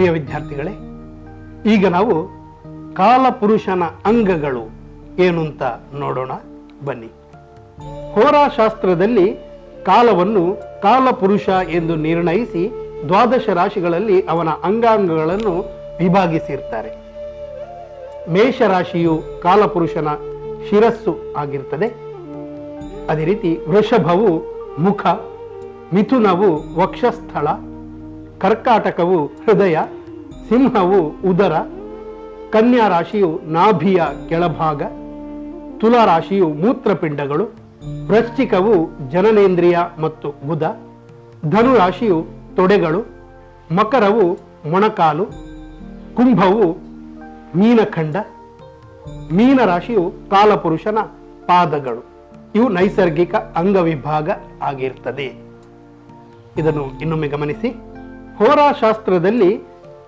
ಪ್ರಿಯ ವಿದ್ಯಾರ್ಥಿಗಳೇ, ಈಗ ನಾವು ಕಾಲಪುರುಷನ ಅಂಗಗಳು ಏನು ಅಂತ ನೋಡೋಣ, ಬನ್ನಿ. ಹೋರಾಶಾಸ್ತ್ರದಲ್ಲಿ ಕಾಲವನ್ನು ಕಾಲಪುರುಷ ಎಂದು ನಿರ್ಣಯಿಸಿ ದ್ವಾದಶ ರಾಶಿಗಳಲ್ಲಿ ಅವನ ಅಂಗಾಂಗಗಳನ್ನು ವಿಭಾಗಿಸಿರ್ತಾರೆ. ಮೇಷರಾಶಿಯು ಕಾಲಪುರುಷನ ಶಿರಸ್ಸು ಆಗಿರ್ತದೆ. ಅದೇ ರೀತಿ ವೃಷಭವು ಮುಖ, ಮಿಥುನವು ವಕ್ಷಸ್ಥಳ ಕರ್ಕಾಟಕವು ಹೃದಯ, ಸಿಂಹವು ಉದರ ಕನ್ಯಾ ರಾಶಿಯು ನಾಭಿಯ ಕೆಳಭಾಗ ತುಲಾ ರಾಶಿಯು ಮೂತ್ರಪಿಂಡಗಳು, ವೃಶ್ಚಿಕವು ಜನನೇಂದ್ರಿಯ ಮತ್ತು ಬುಧ ಧನು ರಾಶಿಯು ತೊಡೆಗಳು, ಮಕರವು ಮೊಣಕಾಲು, ಕುಂಭವು ಮೀನಖಂಡ, ಮೀನರಾಶಿಯು ಕಾಲಪುರುಷನ ಪಾದಗಳು. ಇವು ನೈಸರ್ಗಿಕ ಅಂಗವಿಭಾಗ ಆಗಿರ್ತದೆ. ಇದನ್ನು ಇನ್ನೊಮ್ಮೆ ಗಮನಿಸಿ. ಹೋರಾಶಾಸ್ತ್ರದಲ್ಲಿ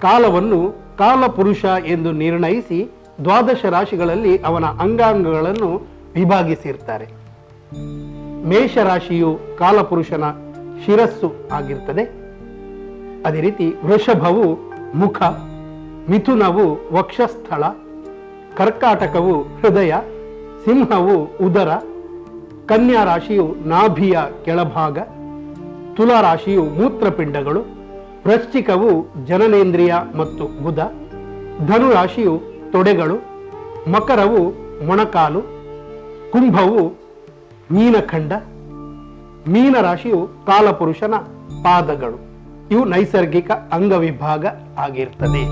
ಕಾಲವನ್ನು ಕಾಲಪುರುಷ ಎಂದು ನಿರ್ಣಯಿಸಿ ದ್ವಾದಶ ರಾಶಿಗಳಲ್ಲಿ ಅವನ ಅಂಗಾಂಗಗಳನ್ನು ವಿಭಾಗಿಸಿರ್ತಾರೆ. ಮೇಷರಾಶಿಯು ಕಾಲಪುರುಷನ ಶಿರಸ್ಸು ಆಗಿರ್ತದೆ. ಅದೇ ರೀತಿ ವೃಷಭವು ಮುಖ, ಮಿಥುನವು ವಕ್ಷಸ್ಥಳ, ಕರ್ಕಾಟಕವು ಹೃದಯ, ಸಿಂಹವು ಉದರ ಕನ್ಯಾ ರಾಶಿಯು ನಾಭಿಯ ಕೆಳಭಾಗ, ತುಲಾರಾಶಿಯು ಮೂತ್ರಪಿಂಡಗಳು ವೃಶ್ಚಿಕವು ಜನನೇಂದ್ರಿಯ ಮತ್ತು ಬುಧ, ಧನುರಾಶಿಯು ತೊಡೆಗಳು, ಮಕರವು ಮೊಣಕಾಲು, ಕುಂಭವು ಮೀನಖಂಡ ಮೀನ ರಾಶಿಯು ಕಾಲಪುರುಷನ ಪಾದಗಳು. ಇವು ನೈಸರ್ಗಿಕ ಅಂಗವಿಭಾಗ ಆಗಿರ್ತದೆ.